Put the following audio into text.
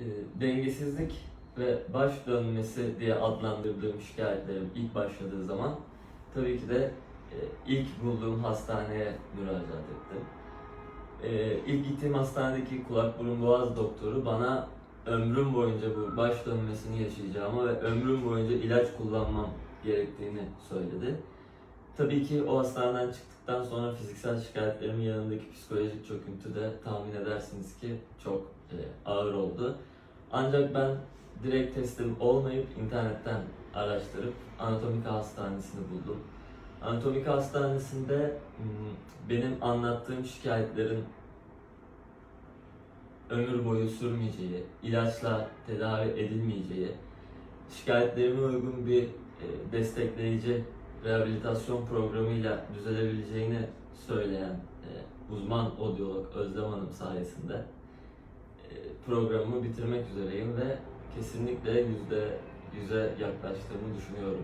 e, dengesizlik ve baş dönmesi diye adlandırdığım şikayetlerim ilk başladığı zaman tabii ki de e, ilk bulduğum hastaneye müracaat ettim. E, ilk gittiğim hastanedeki kulak burun boğaz doktoru bana ömrüm boyunca bu baş dönmesini yaşayacağımı ve ömrüm boyunca ilaç kullanmam gerektiğini söyledi. Tabii ki o hastaneden çıktıktan sonra fiziksel şikayetlerimin yanındaki psikolojik çöküntü de tahmin edersiniz ki çok e, ağır oldu. Ancak ben direkt teslim olmayıp internetten araştırıp Anatomika Hastanesi'ni buldum. Anatomika Hastanesi'nde benim anlattığım şikayetlerin ömür boyu sürmeyeceği, ilaçla tedavi edilmeyeceği, şikayetlerime uygun bir e, destekleyici rehabilitasyon programıyla düzelebileceğini söyleyen e, uzman odyolog Özlem Hanım sayesinde programımı bitirmek üzereyim ve kesinlikle yüzde yüze yaklaştığımı düşünüyorum.